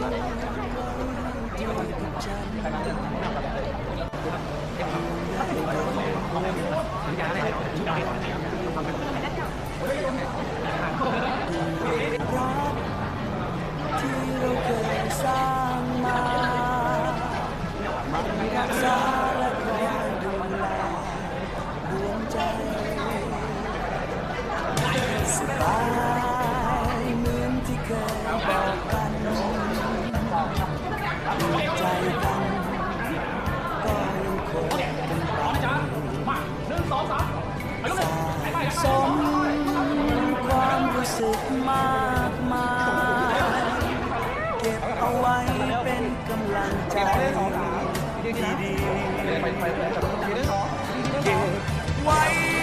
ใจอยู่ สึกมากมายเก็บเอาไว้เป็นกำลังใจดีๆเก็บไว้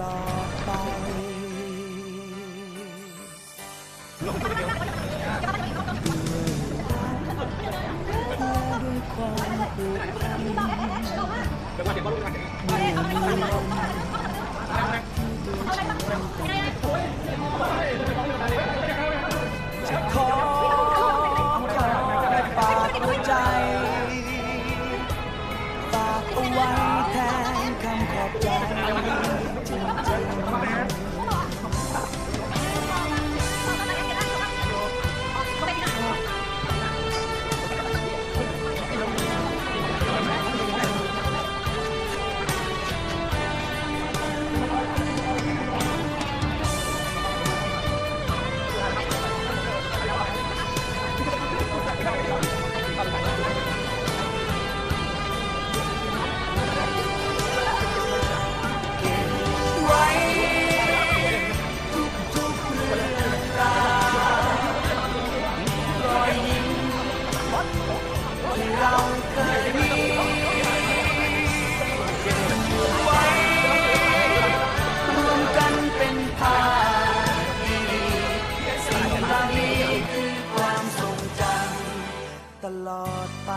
ลอดไปด้วยความผูกพันจะขอขอฝากหัวใจฝากเอาไว้แทนคำขอบใจ Come on. ลอดไป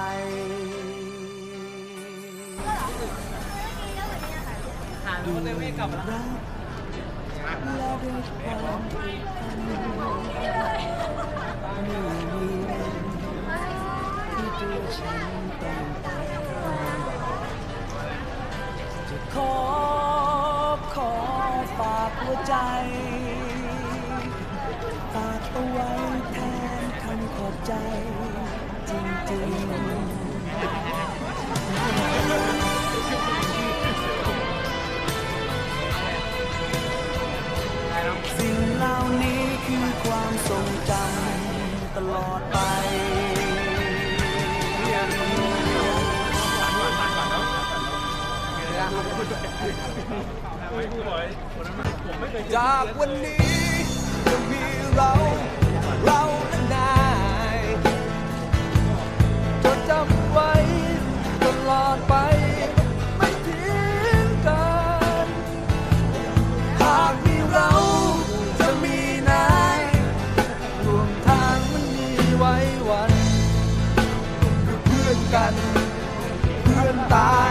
หารู้เลยไม่กลับแล้วและด้วยความผูกพันไม่มีวันที่ตัวฉันต้องจะขอขอฝากหัวใจฝากเอาไว้แทนคำขอบใจ สิ่งเหล่านี้คือความทรงจำตลอดไปจากวันนี้ ไว้วันคือเพื่อนกัน เพื่อนตา